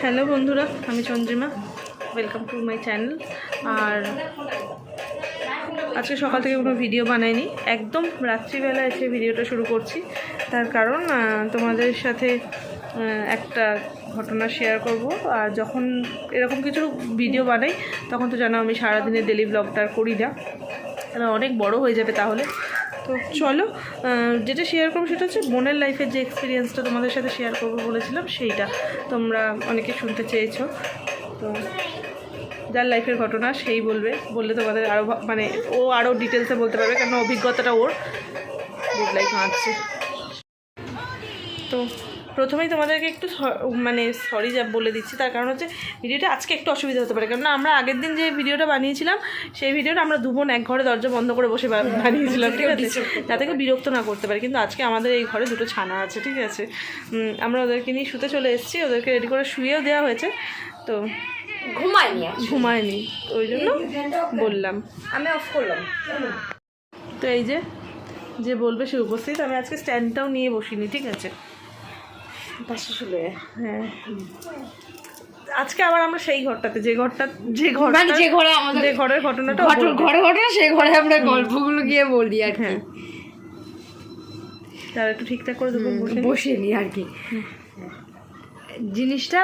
Hello বন্ধুরা, আমি Chandrima. Welcome to my channel আর আজকে সকাল থেকে কোনো ভিডিও বানাইনি। একদম রাত্রিবেলা এসে ভিডিওটা শুরু করছি। তার কারণ তোমাদের সাথে একটা ঘটনা শেয়ার করব। আর যখন এরকম কিছু ভিডিও বানাই, তখন তো জানো আমি সারাদিনের ডেলি ব্লগটা করি না। অনেক বড় হয়ে যাবে তাহলে। তো চলো যেটা শেয়ার করব সেটা হচ্ছে বোনের লাইফের যে এক্সপিরিয়েন্সটা তোমাদের সাথে শেয়ার করব বলেছিলাম, সেইটা তোমরা অনেকে শুনতে চেয়েছো। তো যার লাইফের ঘটনা সেই বলবে, বললে তোমাদের আরও মানে ও আরও ডিটেলসে বলতে পারবে কেন অভিজ্ঞতাটা ওর। গুড লাইফ আঁকছে তো প্রথমেই তোমাদেরকে একটু স- মানে সরি যা বলে দিচ্ছি তার কারণ হচ্ছে ভিডিওটা আজকে একটু অসুবিধা হতে পারে। কারণ আমরা আগের দিন যে ভিডিওটা বানিয়েছিলাম সেই ভিডিওটা আমরা দুবোন এক ঘরে দরজা বন্ধ করে বসে বানিয়েছিলাম ঠিক আছে? যাতে বিরক্ত না করতে পারে। কিন্তু আজকে আমাদের এই ঘরে দুটো ছানা আছে ঠিক আছে? আমরা ওদেরকে নিয়ে শুতে চলে এসেছি ওদেরকে রেডি করে শুয়েও দেওয়া হয়েছে। তো ঘুমায়নি। ঘুমায়নি ওই জন্য বললাম। আমি অফ করলাম। তো এই যে যে বলবে সে উপস্থিত আমি আজকে স্ট্যান্ডটাও নিয়ে বসিনি ঠিক আছে? পাশে শুলে হ্যাঁ। আজকে আবার আমরা সেই ঘরটাতে যে ঘরটা যে ঘর মানে যে ঘরে আমাদের যে ঘরের ঘটনাটা ঘরে ঘটনা সেই ঘরে আমরা গল্পগুলো গিয়ে বলি আর হ্যাঁ। তারা একটু ঠিকঠাক করে দেবো বসে নি। আর কি। জিনিসটা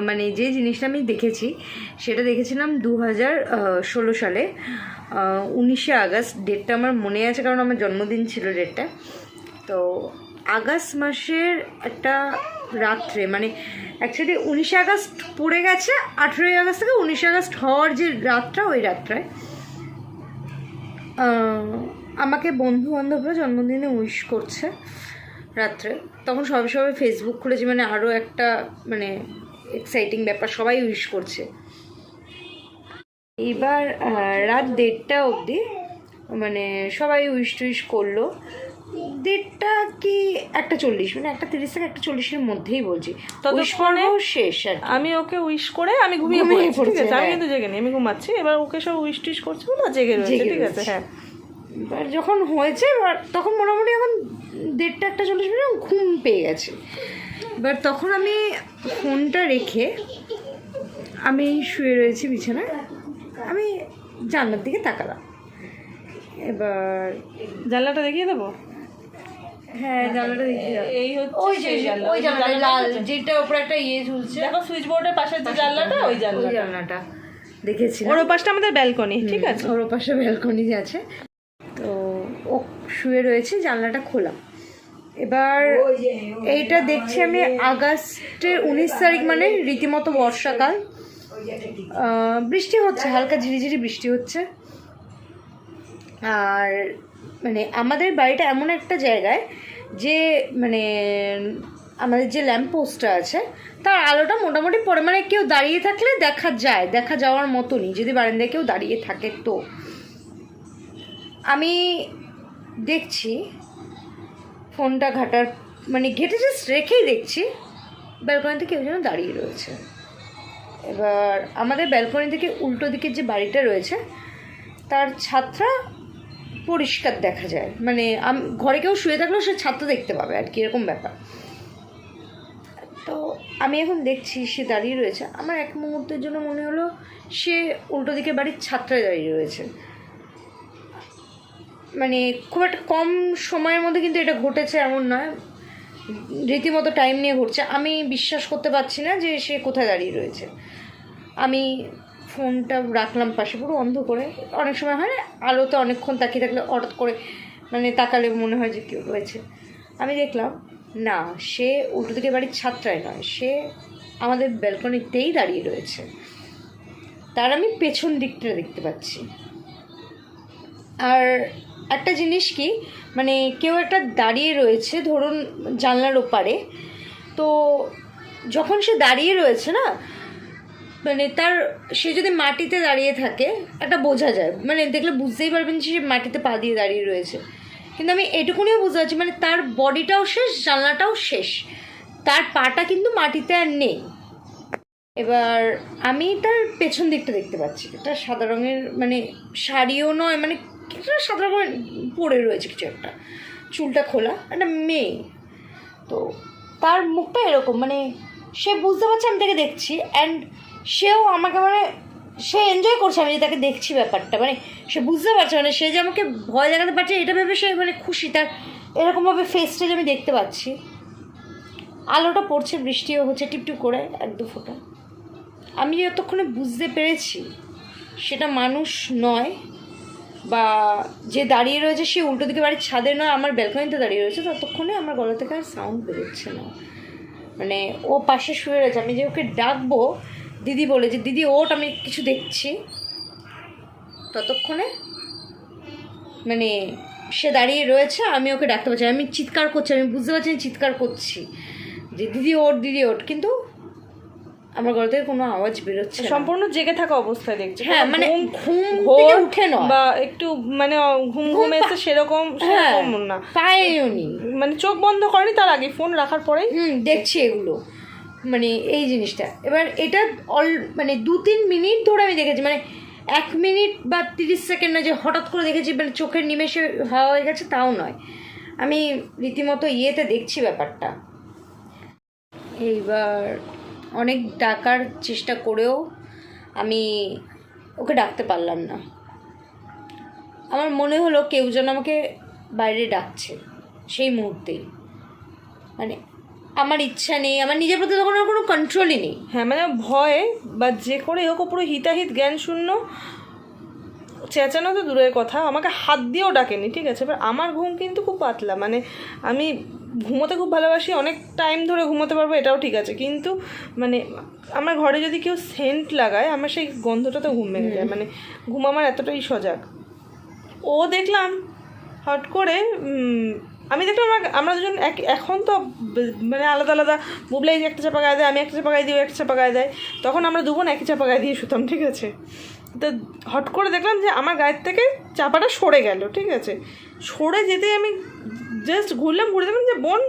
মানে যে জিনিসটা আমি দেখেছি সেটা দেখেছিলাম দু হাজার ষোলো সালে। উনিশে আগস্ট ডেটটা আমার মনে আছে কারণ আমার জন্মদিন ছিল ডেটটা। তো আগস্ট মাসের একটা রাত্রে মানে অ্যাকচুয়ালি উনিশে আগস্ট পড়ে গেছে আঠেরোই আগস্ট থেকে উনিশে আগস্ট হওয়ার যে রাতটা ওই রাতটায় আহ, আমাকে বন্ধু বান্ধবরা জন্মদিনে উইশ করছে রাত্রে। তখন সবাই সবাই ফেসবুক খুলেছি মানে আরও একটা মানে এক্সাইটিং ব্যাপার সবাই উইশ করছে। এবার রাত দেড়টা অবধি মানে সবাই উইশ টুইশ করল। দেড়টা কি একটা চল্লিশ? মানে একটা তিরিশ থেকে একটা চল্লিশের মধ্যেই বলছি। ততক্ষণে- শেষ আর আমি ওকে উইশ করে আমি ঘুমিয়ে পড়েছি ঠিক আছে? আমি। কিন্তু জেগে নেই আমি ঘুমাচ্ছি। এবার ওকে সব উইশ টিশ করছে ও জেগে রয়েছে ঠিক আছে? হ্যাঁ। এবার যখন হয়েছে এবার তখন মোটামুটি এখন দেড়টা একটা চল্লিশ মিনিট ঘুম পেয়ে গেছে। এবার তখন আমি ফোনটা রেখে আমি শুয়ে রয়েছি বিছানায়। আমি জানলার দিকে তাকালাম। এবার জানলাটা দেখিয়ে দেবো? হ্যাঁ জানলাটা দেখি এই হচ্ছে ওই যে। ওই জানলাটা জানলাটা লাল দেখেছ? যেটা উপরে একটা ইয়ে ঝুলছে। দেখো সুইচ বোর্ডের পাশে যে জানলাটা ওই ওই জানলাটা। ওর পাশটা আমাদের ব্যালকনি ঠিক আছে? ওর পাশে ব্যালকনি আছে। তো ও শুয়ে রয়েছে জানলাটা খোলা। এবার এইটা দেখছি আমি আগস্টের উনিশ তারিখ মানে রীতিমতো বর্ষাকাল। বৃষ্টি হচ্ছে হালকা ঝিরিঝিরি বৃষ্টি হচ্ছে। আর মানে আমাদের বাড়িটা এমন একটা জায়গায় যে মানে আমাদের যে ল্যাম্প পোস্টটা আছে, তার আলোটা মোটামুটি পরে মানে কেউ দাঁড়িয়ে থাকলে দেখা যায়, দেখা যাওয়ার মতনই, যদি বারান্দায় কেউ দাঁড়িয়ে থাকে তো। আমি দেখছি, ফোনটা ঘাটার মানে ঘেটে জাস্ট রেখেই দেখছি, ব্যালকনিতে কেউ যেন দাঁড়িয়ে রয়েছে। এবার আমাদের ব্যালকনি থেকে উল্টো দিকের যে বাড়িটা রয়েছে, তার ছাদটা পরিষ্কার দেখা যায়। মানে আম- ঘরে কেউ শুয়ে থাকলেও সে ছাদটা দেখতে পাবে আর কি, এরকম ব্যাপার। তো আমি এখন দেখছি সে দাঁড়িয়ে রয়েছে। আমার এক মুহূর্তের জন্য মনে হলো সে উল্টো দিকে বাড়ির ছাদটায় দাঁড়িয়ে রয়েছে। মানে খুব একটা কম সময়ের মধ্যে কিন্তু এটা ঘটেছে এমন নয়। রীতিমতো টাইম নিয়ে ঘটছে। আমি বিশ্বাস করতে পারছি না যে সে কোথায় দাঁড়িয়ে রয়েছে। আমি ফোনটা রাখলাম পাশে পুরো অন্ধ করে অনেক সময় হয় না, আলোতে অনেকক্ষণ তাকিয়ে থাকলে হঠাৎ করে মানে তাকালে মনে হয় যে কেউ রয়েছে আমি দেখলাম, না, সে উল্টো দিকে বাড়ির ছাত্রায় নয়, সে আমাদের ব্যালকনিতেই দাঁড়িয়ে রয়েছে। তার আমি পেছন দিকটা দেখতে পাচ্ছি। আর একটা জিনিস কি মানে কেউ একটা দাঁড়িয়ে রয়েছে, ধরুন জানলার ওপারে, তো যখন সে দাঁড়িয়ে রয়েছে না মানে তার, সে যদি মাটিতে দাঁড়িয়ে থাকে, একটা বোঝা যায়। মানে দেখলে বুঝতেই পারবেন যে সে মাটিতে পা দিয়ে দাঁড়িয়ে রয়েছে। কিন্তু আমি এটুকুনিও বুঝতে পারছি মানে তার বডিটাও শেষ, জানলাটাও শেষ। তার পাটা কিন্তু মাটিতে আর নেই। এবার আমি তার পেছন দিকটা দেখতে পাচ্ছি। এটা সাদা রঙের মানে শাড়িও নয় মানে কিছুটা সাদা রঙের পরে রয়েছে কিছু একটা। চুলটা খোলা, একটা মেয়ে। তো তার মুখটা এরকম মানে সে বুঝতে পারছে, আমি তাকে দেখছি। অ্যান্ড সেও আমাকে মানে সে এনজয় করছে, আমি যে তাকে দেখছি ব্যাপারটা মানে সে বুঝতে পারছে মানে সে যে আমাকে ভয় দেখাতে পারছে, এটা ভেবে সে মানে খুশি, তার এরকমভাবে ফেসটা আমি দেখতে পাচ্ছি। আলোটা পড়ছে, বৃষ্টিও হচ্ছে টিপটিপ করে, এক দু ফোঁটা। আমি যতক্ষণে বুঝতে পেরেছি, সেটা মানুষ নয়, বা যে দাঁড়িয়ে রয়েছে সে উল্টো দিকে বাড়ির ছাদে নয়, আমার ব্যালকনিতে দাঁড়িয়ে রয়েছে, ততক্ষণে আমার গলা থেকে আর সাউন্ড বেরোচ্ছে না। মানে ও পাশে শুয়ে রয়েছে, আমি যে ওকে ডাকবো দিদি বলে যে দিদি ওট আমি কিছু দেখছি। ততক্ষণে মানে সে দাঁড়িয়ে রয়েছে আমি ওকে ডাকতে পারছি আমি চিৎকার করছি আমি বুঝতে পারছি আমি চিৎকার করছি যে দিদি ওট দিদি ওট। কিন্তু আমার গলা থেকে কোনো আওয়াজ বেরোচ্ছে সম্পূর্ণ জেগে থাকা অবস্থায় দেখছি। হ্যাঁ মানে ঘুম ঘোর উঠে না বা একটু মানে ঘুম ঘুম এসে সেরকম হ্যাঁ সেরকম না। পায়েও নি মানে চোখ বন্ধ করেনি তার আগে ফোন রাখার পরেই হুম দেখছি এগুলো। মানে এই জিনিসটা। এবার এটা অল মানে দু তিন মিনিট ধরে আমি দেখেছি মানে এক মিনিট বা তিরিশ সেকেন্ড না যে হঠাৎ করে দেখেছি মানে চোখের নিমেষে হওয়া হয়ে গেছে, তাও নয়। আমি রীতিমতো ইয়েতে দেখছি ব্যাপারটা। এইবার অনেক ডাকার চেষ্টা করেও আমি ওকে ডাকতে পারলাম না। আমার মনে হলো কেউ যেন আমাকে বাইরে ডাকছে, সেই মুহূর্তেই। মানে আমার ইচ্ছা নেই আমার নিজের প্রতি তখন আর কোনো কন্ট্রোলই নেই। হ্যাঁ মানে ভয়ে বা যে করে হোক পুরো হিতাহিত জ্ঞান শূন্য। চেঁচানো তো দূরের কথা আমাকে হাত দিয়েও ডাকেনি ঠিক আছে? এবার আমার ঘুম কিন্তু খুব পাতলা মানে আমি ঘুমোতে খুব ভালোবাসি অনেক টাইম ধরে ঘুমোতে পারব এটাও ঠিক আছে। কিন্তু মানে আমার ঘরে যদি কেউ সেন্ট লাগায় আমার সেই গন্ধটাতে ঘুম ভেঙে যায় মানে ঘুম আমার এতটাই সজাগ। ও দেখলাম হট করে আমি দেখলাম আমরা- আমরা দুজন এক এখন তো মানে আলাদা আলাদা বুবলাই একটা চাপা গায়ে দেয়, আমি একটা চাপা গায়ে দিই একটা চাপা গায়ে দেয়। তখন আমরা দুবোন একই চাপা গায়ে দিয়ে শুতাম, ঠিক আছে? তো হট করে দেখলাম যে আমার গায়ের থেকে চাপাটা সরে গেল, ঠিক আছে? সরে যেতে আমি জাস্ট ঘুরলাম, ঘুরে দেখলাম যে বোন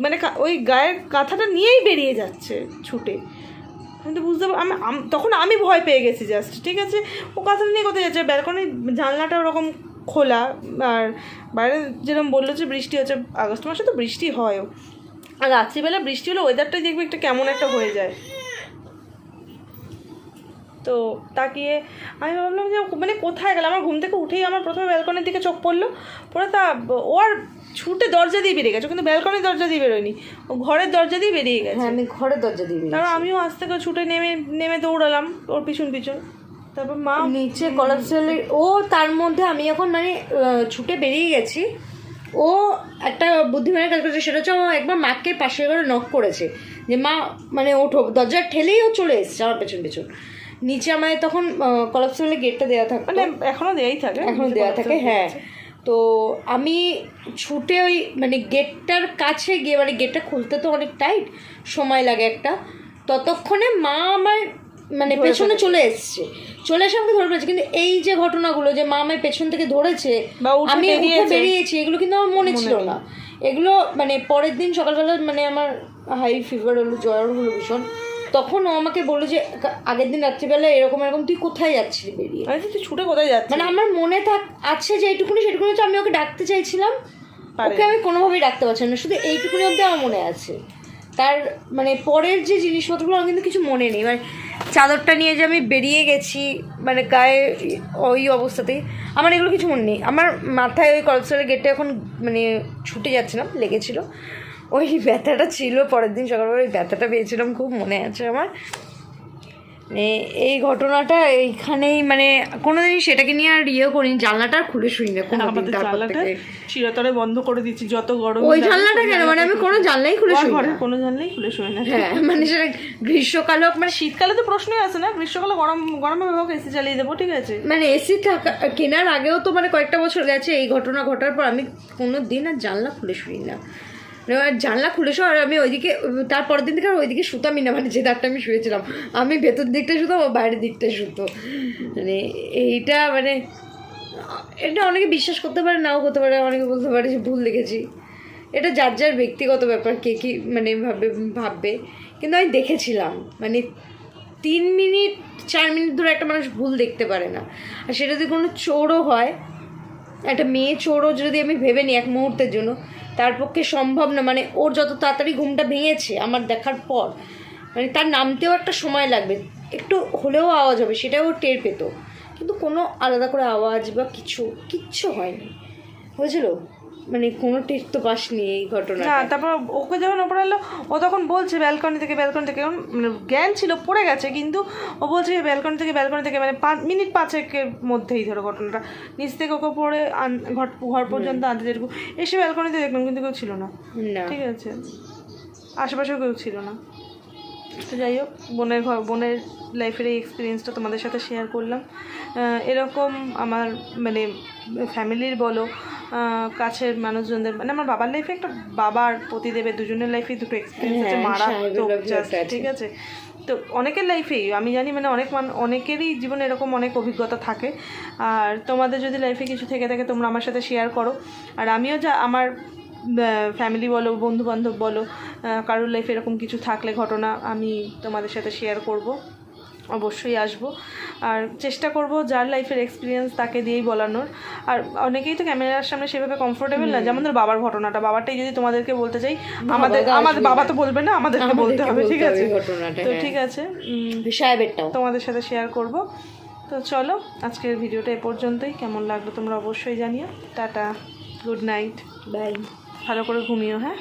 মানে ওই গায়ের কাঁথাটা নিয়েই বেরিয়ে যাচ্ছে ছুটে। আমি তো বুঝতে আমি তখন আমি ভয় পেয়ে গেছি জাস্ট ঠিক আছে? ও কথাটা নিয়ে কোথায় যাচ্ছে? ব্যালকনির জানলাটা ওরকম খোলা আর বাইরে যেরকম বলল যে বৃষ্টি হচ্ছে আগস্ট মাসে তো বৃষ্টি হয়ও। আর রাত্রিবেলা বৃষ্টি হলে ওয়েদারটাই দেখবে একটা কেমন একটা হয়ে যায়। তো তাকিয়ে আমি ভাবলাম যে মানে কোথায় গেল আমার ঘুম থেকে উঠেই আমার প্রথমে ব্যালকনির দিকে চোখ পড়ল পরে তা ও আর ছুটে দরজা দিয়ে বেরিয়ে গেছে কিন্তু ব্যালকনির দরজা দিয়ে বেরোয়নি ও ঘরের দরজা দিয়ে বেরিয়ে গেছে। হ্যাঁ আমি ঘরের দরজা দিয়ে। তারপর আমিও আস্তে করে ছুটে নেমে নেমে দৌড়ালাম ওর পিছন পিছন তারপর মা নিচে কলাপসালের ও তার মধ্যে আমি এখন মানে ছুটে বেরিয়ে গেছি। ও একটা বুদ্ধিমানের কাজ করেছে সেটা হচ্ছে ও একবার মাকে পাশের ঘরে নক করেছে। যে মা মানে ওঠো দরজা ঠেলেই ও চলে এসেছে আমার পেছন পেছন। নিচে আমাদের তখন কলাপসালের গেটটা দেওয়া থাকতো। মানে এখনও দেয়াই থাকে এখন দেওয়া থাকে হ্যাঁ। তো আমি ছুটে ওই মানে গেটটার কাছে গিয়ে মানে গেটটা খুলতে তো অনেক টাইট সময় লাগে একটা ততক্ষণে মা আমার মানে পেছনে চলে এসছে। চলে এসে আমাকে ধরে ফেলেছে। কিন্তু এই যে ঘটনাগুলো যে মা আমায় পেছন থেকে ধরেছে আমি উঠে বেরিয়েছি। এগুলো কিন্তু আমার মনে ছিল না। এগুলো মানে পরের দিন সকালবেলা মানে আমার হাই ফিভার হলো জ্বর হলো ভীষণ। তখন ও আমাকে বলল যে আগের দিন রাত্রিবেলা এরকম এরকম তুই কোথায় যাচ্ছিলি বেরিয়ে? তো তুই ছুটে কোথায় যাচ্ছিস মানে আমার মনে থাক আছে যে এইটুকুনি সেটুকুনি হচ্ছে আমি ওকে ডাকতে চাইছিলাম। ওকে আমি কোনোভাবেই ডাকতে পারছি না। শুধু এইটুকুনি অব্দি আমার মনে আছে। তার মানে পরের যে জিনিসপত্রগুলো আমার কিন্তু কিছু মনে নেই। মানে চাদরটা নিয়ে যে আমি বেরিয়ে গেছি মানে গায়ে ওই অবস্থাতেই, আমার এগুলো কিছু মনে নেই। আমার মাথায় ওই কলেজের গেটে এখন মানে ছুটে যাচ্ছিলাম লেগেছিল। ওই ব্যথাটা ছিল পরের দিন সকালবেলা, ওই ব্যথাটা পেয়েছিলাম, খুব মনে আছে আমার। মানে এই ঘটনাটা এইখানেই মানে কোনোদিনই সেটাকে নিয়ে আর ইয়ে করিনি জানলাটা আর খুলে শুনি না আমাদের জানলাটা চিরতরে বন্ধ করে দিচ্ছি যত গরম ওই জানলাটা কেন? মানে আমি কোনো জানলাই খুলে শুনি ঘরে না। কোনো জানলাই খুলে শোয় না। হ্যাঁ মানে সেটা গ্রীষ্মকাল হোক মানে শীতকালে তো প্রশ্নই আসে না গ্রীষ্মকালে গরম গরমে হোক এসি চালিয়ে দেবো ঠিক আছে। মানে এসি থাকা কেনার আগেও তো মানে কয়েকটা বছর গেছে এই ঘটনা ঘটার পর আমি কোনো দিন আর জানলা খুলে শুই না। জানলা খুলে শো আর আমি ওইদিকে তারপরের দিন থেকে আর ওইদিকে শুতামই না মানে যে দাঁড়টা আমি শুয়েছিলাম। আমি ভেতর দিকটা শুতাম ও বাইরের দিকটা শুতো। মানে এইটা মানে এটা অনেকে বিশ্বাস করতে পারে, নাও করতে পারে, অনেকে বলতে পারে যে ভুল দেখেছি। এটা যার যার ব্যক্তিগত ব্যাপার, কে কী মানে ভাবে, ভাববে। কিন্তু আমি দেখেছিলাম মানে তিন মিনিট, চার মিনিট ধরে একটা মানুষ ভুল দেখতে পারে না। আর সেটা যদি কোনো চোরও হয়, একটা মেয়ে চোরও যদি আমি ভেবে নিই এক মুহূর্তের জন্য তার পক্ষে সম্ভব না। মানে ওর যত তাড়াতাড়ি ঘুমটা ভেঙেছে আমার দেখার পর মানে তার নামতেও একটা সময় লাগবে। একটু হলেও আওয়াজ হবে, সেটাও টের পেত। কিন্তু কোনো আলাদা করে আওয়াজ বা কিছু, কিচ্ছু হয়নি। হয়েছিল? মানে কোনো টেস্ট তো পাসনি এই ঘটনা না তারপর ওকে যখন ওপরে এলো ও তখন বলছে ব্যালকনি থেকে ব্যালকনি থেকে মানে জ্ঞান ছিল পড়ে গেছে কিন্তু ও বলছে ব্যালকনি থেকে ব্যালকনি থেকে মানে পাঁচ মিনিট পাঁচেকের মধ্যেই ধরো ঘটনাটা। নিচ থেকে ওকে পড়ে আন- ঘর ঘর পর্যন্ত আনতে যেরকম এসে ব্যালকনিতে দেখলাম কিন্তু কেউ ছিল না। না। ঠিক আছে। আশেপাশেও কেউ ছিল না। তো যাই হোক বোনের ঘর বোনের লাইফের এই এক্সপিরিয়েন্সটা তোমাদের সাথে শেয়ার করলাম। এরকম আমার মানে ফ্যামিলির বলো কাছের মানুষজনদের মানে আমার বাবার লাইফে একটা বাবার পতিদেবের দুজনের লাইফে দুটো এক্সপিরিয়েন্স আছে হ্যাঁ, মারাত্মক আছে। ঠিক আছে। তো অনেকের লাইফেই আমি জানি মানে অনেক মান অনেকেরই জীবনে এরকম অনেক অভিজ্ঞতা থাকে। আর তোমাদের যদি লাইফে কিছু থেকে থাকে তোমরা আমার সাথে শেয়ার করো। আর আমিও যা আমার ফ্যামিলি বলো বন্ধু বান্ধব বলো কারোর লাইফে এরকম কিছু থাকলে ঘটনা আমি তোমাদের সাথে শেয়ার করব। অবশ্যই আসব। আর চেষ্টা করব যার লাইফের এক্সপিরিয়েন্স তাকে দিয়েই বলানোর। আর অনেকেই তো ক্যামেরার সামনে সেভাবে কমফোর্টেবল না। যেমন ধর বাবার ঘটনাটা বাবারটাই যদি তোমাদেরকে বলতে চাই আমাদের আমাদের বাবা তো বলবে না আমাদেরকে বলতে হবে ঠিক আছে? তো হ্যাঁ। ঠিক আছে তোমাদের সাথে শেয়ার করব। তো চলো আজকের ভিডিওটা এ পর্যন্তই। কেমন লাগল তোমরা অবশ্যই জানিও। টাটা গুড নাইট বাই ভালো করে ঘুমিও হ্যাঁ?